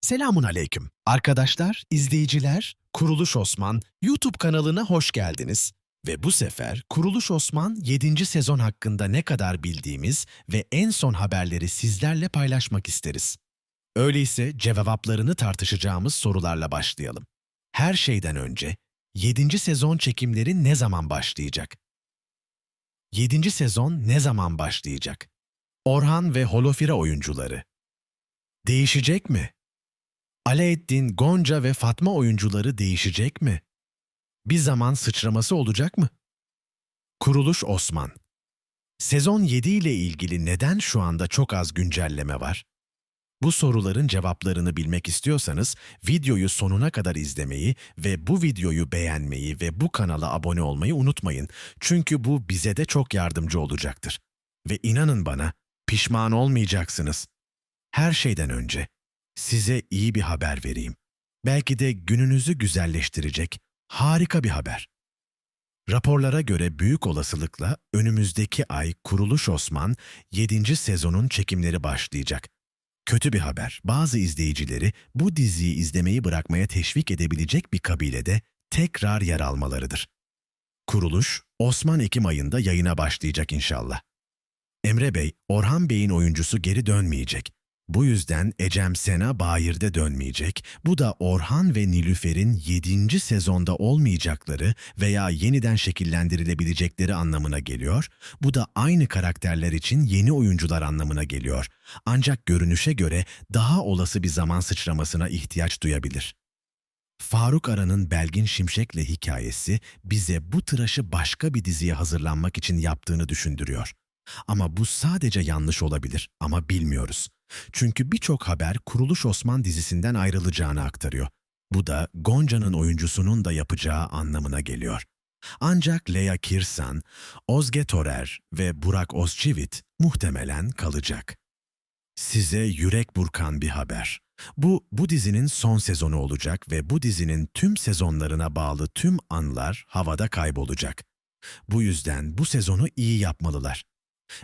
Selamun aleyküm. Arkadaşlar, izleyiciler, Kuruluş Osman YouTube kanalına hoş geldiniz. Ve bu sefer Kuruluş Osman 7. sezon hakkında ne kadar bildiğimiz ve en son haberleri sizlerle paylaşmak isteriz. Öyleyse cevaplarını tartışacağımız sorularla başlayalım. Her şeyden önce 7. sezon çekimleri ne zaman başlayacak? 7. sezon ne zaman başlayacak? Orhan ve Holofira oyuncuları. Değişecek mi? Alaeddin, Gonca ve Fatma oyuncuları değişecek mi? Bir zaman sıçraması olacak mı? Kuruluş Osman Sezon 7 ile ilgili neden şu anda çok az güncelleme var? Bu soruların cevaplarını bilmek istiyorsanız videoyu sonuna kadar izlemeyi ve bu videoyu beğenmeyi ve bu kanala abone olmayı unutmayın. Çünkü bu bize de çok yardımcı olacaktır. Ve inanın bana pişman olmayacaksınız. Her şeyden önce size iyi bir haber vereyim. Belki de gününüzü güzelleştirecek harika bir haber. Raporlara göre büyük olasılıkla önümüzdeki ay Kuruluş Osman 7. sezonun çekimleri başlayacak. Kötü bir haber. Bazı izleyicileri bu diziyi izlemeyi bırakmaya teşvik edebilecek bir kabilede tekrar yer almalarıdır. Kuruluş, Osman Ekim ayında yayına başlayacak inşallah. Emre Bey, Orhan Bey'in oyuncusu geri dönmeyecek. Bu yüzden Ecem Sena Bayir'de dönmeyecek. Bu da Orhan ve Nilüfer'in 7. sezonda olmayacakları veya yeniden şekillendirilebilecekleri anlamına geliyor. Bu da aynı karakterler için yeni oyuncular anlamına geliyor. Ancak görünüşe göre daha olası bir zaman sıçramasına ihtiyaç duyabilir. Faruk Aran'ın Belgin Şimşek'le hikayesi bize bu tıraşı başka bir diziye hazırlanmak için yaptığını düşündürüyor. Ama bu sadece yanlış olabilir ama bilmiyoruz. Çünkü birçok haber Kuruluş Osman dizisinden ayrılacağını aktarıyor. Bu da Gonca'nın oyuncusunun da yapacağı anlamına geliyor. Ancak Lea Kirsan, Ozge Torer ve Burak Ozçivit muhtemelen kalacak. Size yürek burkan bir haber. Bu, bu dizinin son sezonu olacak ve bu dizinin tüm sezonlarına bağlı tüm anlar havada kaybolacak. Bu yüzden bu sezonu iyi yapmalılar.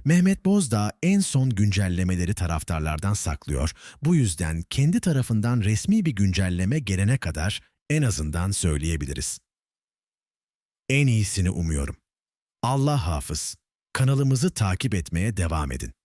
Mehmet Bozdağ en son güncellemeleri taraftarlardan saklıyor. Bu yüzden kendi tarafından resmi bir güncelleme gelene kadar en azından söyleyebiliriz. En iyisini umuyorum. Allah hafız. Kanalımızı takip etmeye devam edin.